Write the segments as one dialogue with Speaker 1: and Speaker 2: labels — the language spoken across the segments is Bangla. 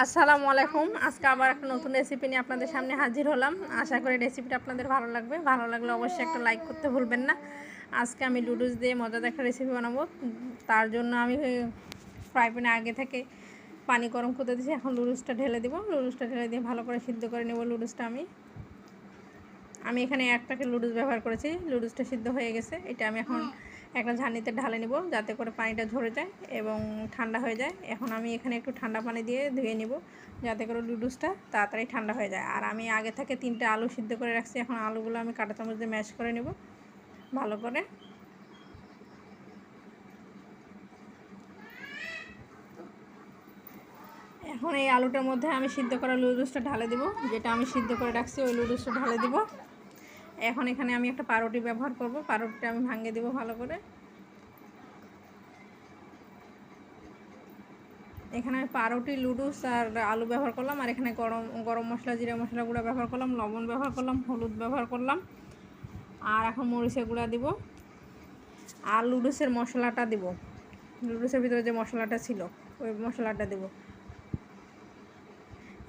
Speaker 1: আসসালামু আলাইকুম। আজকে আবার একটা নতুন রেসিপি নিয়ে আপনাদের সামনে হাজির হলাম। আশা করি রেসিপিটা আপনাদের ভালো লাগবে। ভালো লাগলে অবশ্যই একটা লাইক করতে ভুলবেন না। আজকে আমি লুডুস দিয়ে মজাদার একটা রেসিপি বানাবো। তার জন্য আমি ফ্রাই প্যানে আগে থেকে পানি গরম করতে দিয়েছি। এখন লুডুসটা ঢেলে দেবো। লুডুসটা ঢেলে দিয়ে ভালো করে সিদ্ধ করে নেব। লুডুসটা আমি আমি এখানে এক প্যাকেট লুডুস ব্যবহার করেছি। লুডুসটা সিদ্ধ হয়ে গেছে। এটা আমি এখন একটা ঝানিতে ঢালে নিব যাতে করে পানিটা ঝরে যায় এবং ঠান্ডা হয়ে যায়। এখন আমি এখানে একটু ঠান্ডা পানি দিয়ে ধুয়ে নিব যাতে করে লুডুসটা তাড়াতাড়ি ঠান্ডা হয়ে যায়। আর আমি আগে থেকে তিনটে আলু সিদ্ধ করে রাখছি। এখন আলুগুলো আমি কাঁটা চামচ দিয়ে ম্যাশ করে নেব ভালো করে। এখন এই আলুটার মধ্যে আমি সিদ্ধ করা লুডুসটা ঢালে দেবো। যেটা আমি সিদ্ধ করে রাখছি ওই লুডুসটা ঢালে দেবো। এখন এখানে আমি একটা পাউরুটি ব্যবহার করব। পাউরুটিটা আমি ভাঙে দেবো ভালো করে। এখানে আমি পাউরুটি লুডুস আর আলু ব্যবহার করলাম। আর এখানে গরম গরম মশলা, জিরা মশলা গুঁড়া ব্যবহার করলাম, লবণ ব্যবহার করলাম, হলুদ ব্যবহার করলাম। আর এখন মরিচের গুঁড়া দিব। আর লুডুসের মশলাটা দিব। লুডুসের ভিতরে যে মশলাটা ছিল, ওই মশলাটা দেব।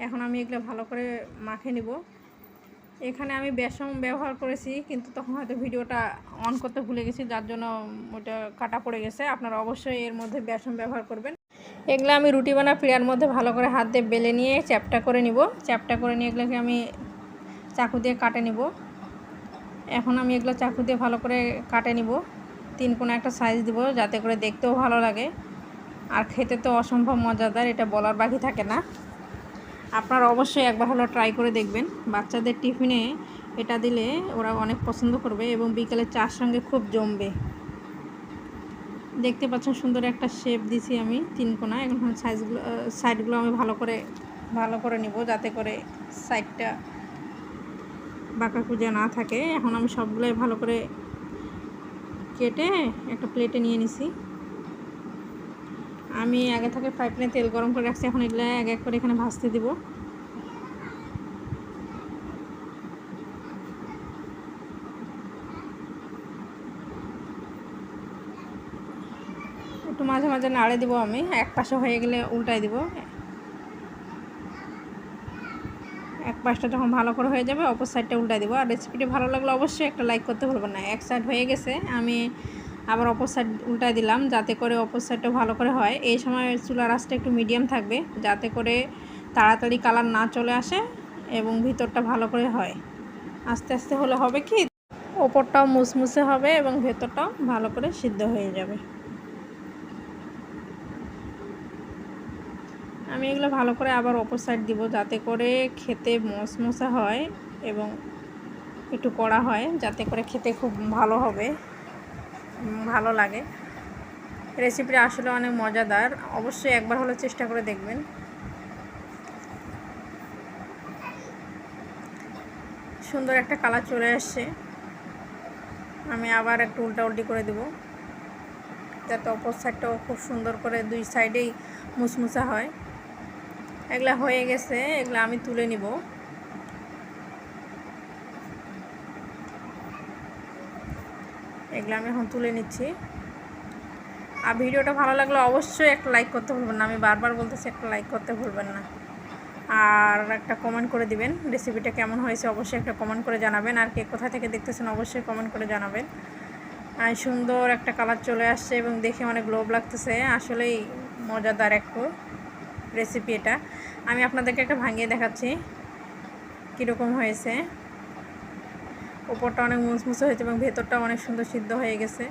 Speaker 1: এখন আমি এগুলো ভালো করে মাখে নিব। এখানে আমি বেসন ব্যবহার করেছি, কিন্তু তখন হয়তো ভিডিওটা অন করতে ভুলে গেছি, যার জন্য ওটা কাটা পড়ে গেছে। আপনারা অবশ্যই এর মধ্যে বেসন ব্যবহার করবেন। এগুলো আমি রুটি বানা পিড়ার মধ্যে ভালো করে হাত দিয়ে বেলে নিয়ে চ্যাপটা করে নিব। চ্যাপটা করে নিয়ে এগুলোকে আমি চাকু দিয়ে কাটে নিব। এখন আমি এগুলো চাকু দিয়ে ভালো করে কাটে নিব। তিন কোনো একটা সাইজ দিব, যাতে করে দেখতেও ভালো লাগে। আর খেতে তো অসম্ভব মজাদার, এটা বলার বাকি থাকে না। আপনারা অবশ্যই একবার হলো ট্রাই করে দেখবেন। বাচ্চাদের টিফিনে এটা দিলে ওরা অনেক পছন্দ করবে এবং বিকেলে চার সঙ্গে খুব জমবে। দেখতে পাচ্ছেন সুন্দর একটা শেপ দিছি আমি, তিন কোনা। এখন সাইজগুলো সাইডগুলো আমি ভালো করে ভালো করে নিব যাতে করে সাইডটা বাঁকা কুজা না থাকে। এখন আমি সবগুলোই ভালো করে কেটে একটা প্লেটে নিয়ে নিছি। আমি আগে থেকে ফ্রাই প্যানে তেল গরম করে রাখছি, এখন এগুলো এক এক করে এখানে ভাজতে দিব। একটু মাঝে মাঝে নাড়ে দিব আমি, এক পাশে হয়ে গেলে উল্টাই দিব। এক পাশটা যখন ভালো করে হয়ে যাবে, অপর সাইডটা উল্টাই দিব। আর রেসিপিটি ভালো লাগলে অবশ্যই একটা লাইক করতে ভুলবেন না। এক সাইড হয়ে গেছে, আমি আবার অপর সাইড উল্টাই দিলাম, যাতে করে অপর সাইডটা ভালো করে হয়। এই সময় চুলার আঁচটা একটু মিডিয়াম থাকবে, যাতে করে তাড়াতাড়ি কালার না চলে আসে এবং ভিতরটা ভালো করে হয়। আস্তে আস্তে হলে হবে কি, ওপরটাও মুসমুসে হবে এবং ভেতরটাও ভালো করে সিদ্ধ হয়ে যাবে। আমি এগুলো ভালো করে আবার অপর সাইড দিব, যাতে করে খেতে মশমশা হয় এবং একটু কড়া হয়, যাতে করে খেতে খুব ভালো হবে। ভালো লাগে। রেসিপিটা আসলে অনেক মজাদার। অবশ্যই একবার হলে চেষ্টা করে দেখবেন। সুন্দর একটা কালার চলে আসছে। আমি আবার একটু উল্টা উল্টি করে দেব। যাতে অপর সাইডটাও খুব সুন্দর করে দুই সাইডেই মুসমুসা হয়। এগুলা হয়ে গেছে, এগুলো আমি তুলে নিব। এগুলো আমি এখন তুলে নিচ্ছি। আর ভিডিওটা ভালো লাগলে অবশ্যই একটা লাইক করতে ভুলবেন না। আমি বারবার বলতেছি একটা লাইক করতে ভুলবেন না। আর একটা কমেন্ট করে দিবেন রেসিপিটা কেমন হয়েছে অবশ্যই একটা কমেন্ট করে জানাবেন। আর কে কোথা থেকে দেখতেছেন অবশ্যই কমেন্ট করে জানাবেন। আর সুন্দর একটা কালার চলে আসছে এবং দেখে অনেক গ্লোভ লাগতেছে। আসলেই মজাদার একটু রেসিপি এটা। আমি আপনাদেরকে একটা ভাঙিয়ে দেখাচ্ছি। কীরকম হয়েছে। ওপরটা অনেক মুসমুসে হয়েছে এবং ভেতরটা অনেক সুন্দর সিদ্ধ হয়ে গেছে।